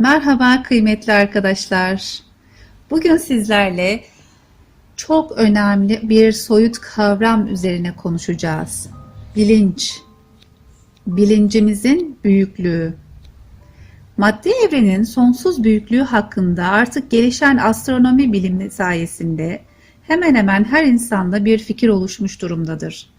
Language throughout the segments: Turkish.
Merhaba kıymetli arkadaşlar. Bugün sizlerle çok önemli bir soyut kavram üzerine konuşacağız. Bilinç. Bilincimizin büyüklüğü. Maddi evrenin sonsuz büyüklüğü hakkında artık gelişen astronomi bilimi sayesinde hemen hemen her insanda bir fikir oluşmuş durumdadır.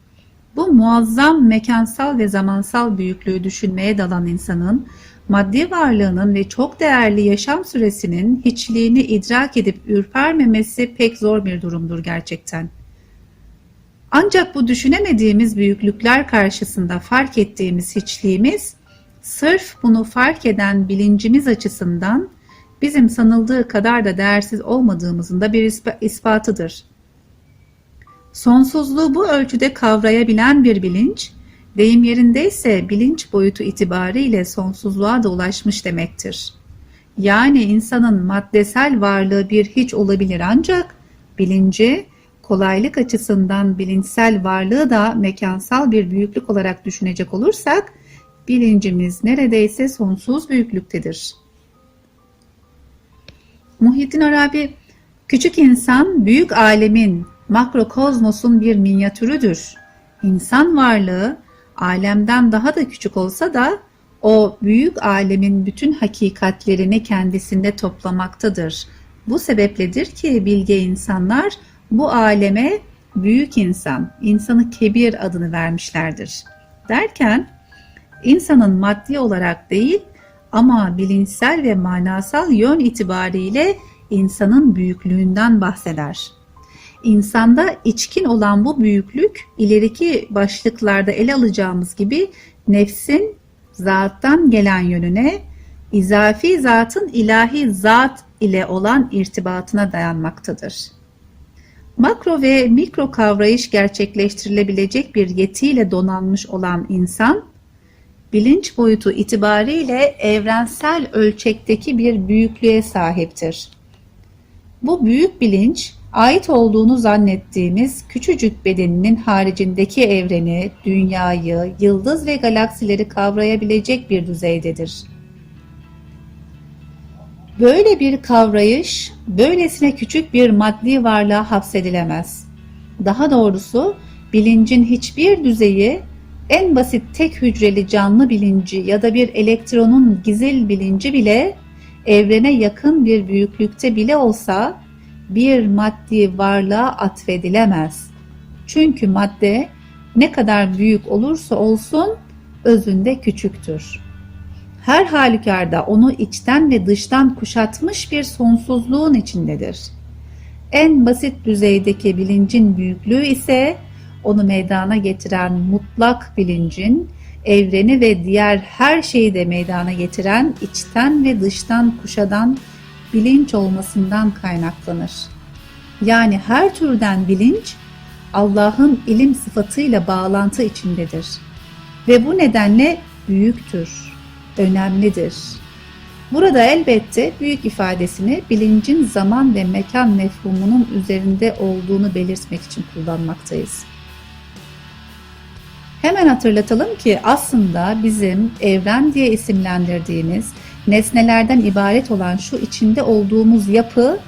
Bu muazzam mekansal ve zamansal büyüklüğü düşünmeye dalan insanın maddi varlığının ve çok değerli yaşam süresinin hiçliğini idrak edip ürpermemesi pek zor bir durumdur gerçekten. Ancak bu düşünemediğimiz büyüklükler karşısında fark ettiğimiz hiçliğimiz, sırf bunu fark eden bilincimiz açısından bizim sanıldığı kadar da değersiz olmadığımızın da bir ispa- ispatıdır. Sonsuzluğu bu ölçüde kavrayabilen bir bilinç, deyim yerindeyse bilinç boyutu itibariyle sonsuzluğa da ulaşmış demektir. Yani insanın maddesel varlığı bir hiç olabilir ancak bilinci kolaylık açısından bilinçsel varlığı da mekansal bir büyüklük olarak düşünecek olursak bilincimiz neredeyse sonsuz büyüklüktedir. Muhyiddin Arabi, küçük insan büyük alemin, makrokozmosun bir minyatürüdür. İnsan varlığı alemden daha da küçük olsa da o büyük alemin bütün hakikatlerini kendisinde toplamaktadır. Bu sebepledir ki bilge insanlar bu aleme büyük insan, insanı kebir adını vermişlerdir. Derken insanın maddi olarak değil ama bilinçsel ve manasal yön itibariyle insanın büyüklüğünden bahseder. İnsanda içkin olan bu büyüklük ileriki başlıklarda ele alacağımız gibi nefsin zattan gelen yönüne, izafi zatın ilahi zat ile olan irtibatına dayanmaktadır. Makro ve mikro kavrayış gerçekleştirilebilecek bir yetiyle donanmış olan insan, bilinç boyutu itibariyle evrensel ölçekteki bir büyüklüğe sahiptir. Bu büyük bilinç, ait olduğunu zannettiğimiz küçücük bedeninin haricindeki evreni, dünyayı, yıldız ve galaksileri kavrayabilecek bir düzeydedir. Böyle bir kavrayış, böylesine küçük bir maddi varlığa hapsedilemez. Daha doğrusu bilincin hiçbir düzeyi en basit tek hücreli canlı bilinci ya da bir elektronun gizil bilinci bile evrene yakın bir büyüklükte bile olsa bir maddi varlığa atfedilemez. Çünkü madde ne kadar büyük olursa olsun özünde küçüktür. Her halükarda onu içten ve dıştan kuşatmış bir sonsuzluğun içindedir. En basit düzeydeki bilincin büyüklüğü ise onu meydana getiren mutlak bilincin, evreni ve diğer her şeyi de meydana getiren içten ve dıştan kuşadan bilinç olmasından kaynaklanır. Yani her türden bilinç Allah'ın ilim sıfatıyla bağlantı içindedir. Ve bu nedenle büyüktür, önemlidir. Burada elbette büyük ifadesini bilincin zaman ve mekan mefhumunun üzerinde olduğunu belirtmek için kullanmaktayız. Hemen hatırlatalım ki aslında bizim evren diye isimlendirdiğimiz nesnelerden ibaret olan şu içinde olduğumuz yapı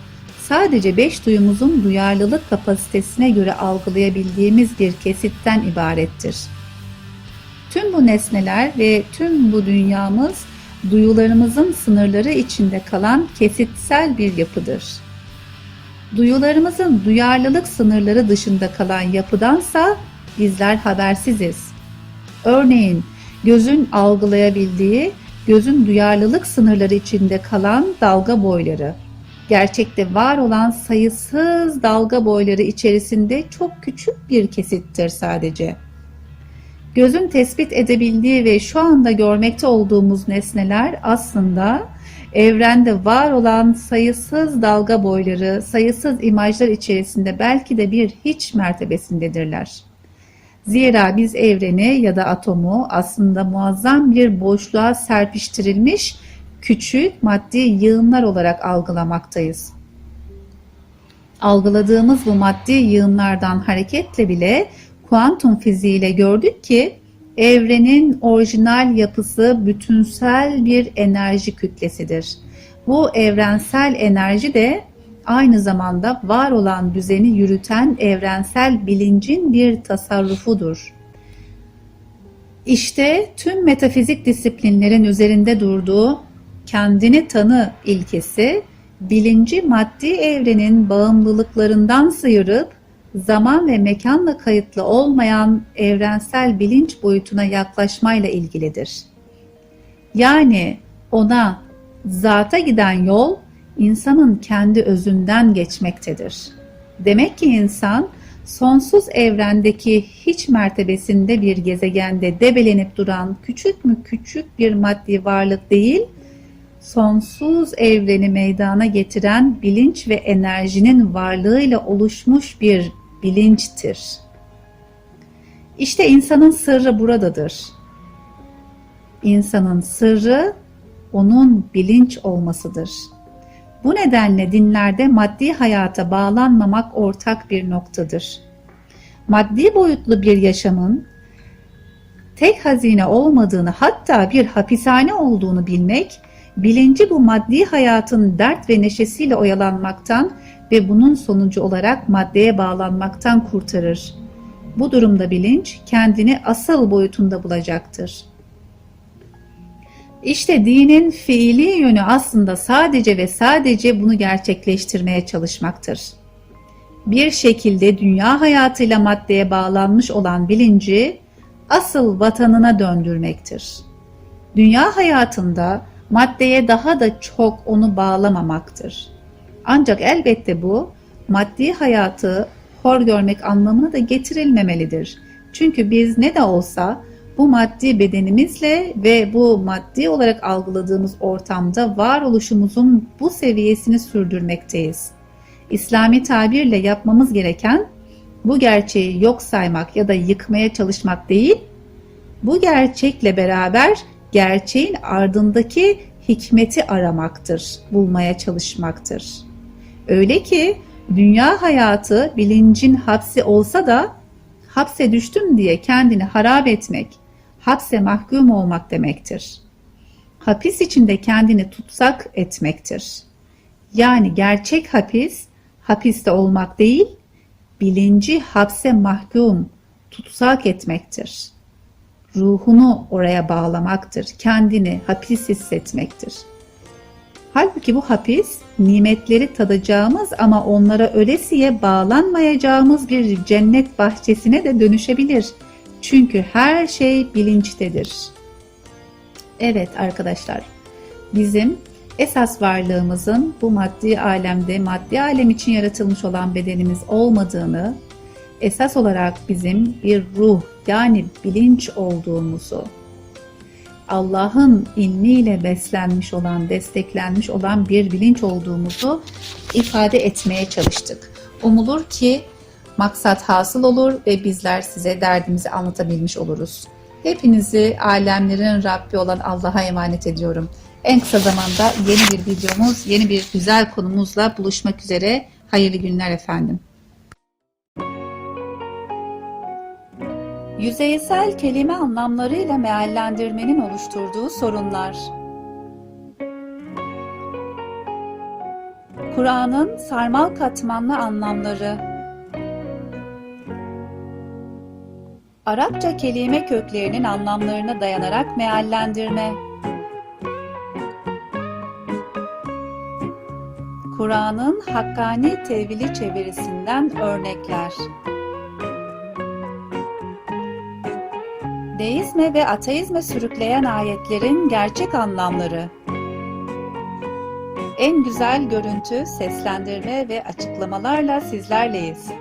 sadece beş duyumuzun duyarlılık kapasitesine göre algılayabildiğimiz bir kesitten ibarettir. Tüm bu nesneler ve tüm bu dünyamız duyularımızın sınırları içinde kalan kesitsel bir yapıdır. Duyularımızın duyarlılık sınırları dışında kalan yapıdansa bizler habersiziz. Örneğin gözün algılayabildiği, gözün duyarlılık sınırları içinde kalan dalga boyları, gerçekte var olan sayısız dalga boyları içerisinde çok küçük bir kesittir sadece. Gözün tespit edebildiği ve şu anda görmekte olduğumuz nesneler aslında evrende var olan sayısız dalga boyları, sayısız imajlar içerisinde belki de bir hiç mertebesindedirler. Zira biz evreni ya da atomu aslında muazzam bir boşluğa serpiştirilmiş küçük maddi yığınlar olarak algılamaktayız. Algıladığımız bu maddi yığınlardan hareketle bile kuantum fiziğiyle gördük ki evrenin orijinal yapısı bütünsel bir enerji kütlesidir. Bu evrensel enerji de aynı zamanda var olan düzeni yürüten evrensel bilincin bir tasarrufudur. İşte tüm metafizik disiplinlerin üzerinde durduğu kendini tanı ilkesi, bilinci maddi evrenin bağımlılıklarından sıyırıp zaman ve mekanla kayıtlı olmayan evrensel bilinç boyutuna yaklaşmayla ilgilidir. Yani ona zata giden yol insanın kendi özünden geçmektedir. Demek ki insan sonsuz evrendeki hiç mertebesinde bir gezegende debelenip duran küçük mü küçük bir maddi varlık değil, sonsuz evreni meydana getiren bilinç ve enerjinin varlığıyla oluşmuş bir bilinçtir. İşte insanın sırrı buradadır. İnsanın sırrı onun bilinç olmasıdır. Bu nedenle dinlerde maddi hayata bağlanmamak ortak bir noktadır. Maddi boyutlu bir yaşamın tek hazine olmadığını hatta bir hapishane olduğunu bilmek, bilinci bu maddi hayatın dert ve neşesiyle oyalanmaktan ve bunun sonucu olarak maddeye bağlanmaktan kurtarır. Bu durumda bilinç kendini asıl boyutunda bulacaktır. İşte dinin fiili yönü aslında sadece ve sadece bunu gerçekleştirmeye çalışmaktır. Bir şekilde dünya hayatıyla maddeye bağlanmış olan bilinci asıl vatanına döndürmektir. Dünya hayatında maddeye daha da çok onu bağlamamaktır. Ancak elbette bu maddi hayatı hor görmek anlamına da getirilmemelidir. Çünkü biz ne de olsa bu maddi bedenimizle ve bu maddi olarak algıladığımız ortamda varoluşumuzun bu seviyesini sürdürmekteyiz. İslami tabirle yapmamız gereken bu gerçeği yok saymak ya da yıkmaya çalışmak değil, bu gerçekle beraber gerçeğin ardındaki hikmeti aramaktır, bulmaya çalışmaktır. Öyle ki dünya hayatı bilincin hapsi olsa da hapse düştüm diye kendini harap etmek, hapse mahkum olmak demektir. Hapis içinde kendini tutsak etmektir. Yani gerçek hapis, hapiste olmak değil, bilinci hapse mahkum, tutsak etmektir. Ruhunu oraya bağlamaktır, kendini hapis hissetmektir. Halbuki bu hapis, nimetleri tadacağımız ama onlara ölesiye bağlanmayacağımız bir cennet bahçesine de dönüşebilir.'' Çünkü her şey bilinçtedir. Evet arkadaşlar, bizim esas varlığımızın bu maddi alemde, maddi alem için yaratılmış olan bedenimiz olmadığını, esas olarak bizim bir ruh yani bilinç olduğumuzu, Allah'ın ilmiyle beslenmiş olan, desteklenmiş olan bir bilinç olduğumuzu ifade etmeye çalıştık. Umulur ki maksat hasıl olur ve bizler size derdimizi anlatabilmiş oluruz. Hepinizi alemlerin Rabbi olan Allah'a emanet ediyorum. En kısa zamanda yeni bir videomuz, yeni bir güzel konumuzla buluşmak üzere. Hayırlı günler efendim. Yüzeysel kelime anlamlarıyla meallendirmenin oluşturduğu sorunlar. Kur'an'ın sarmal katmanlı anlamları Arapça kelime köklerinin anlamlarına dayanarak meallendirme. Kur'an'ın hakkani tevili çevirisinden örnekler. Deizme ve ateizme sürükleyen ayetlerin gerçek anlamları. En güzel görüntü, seslendirme ve açıklamalarla sizlerleyiz.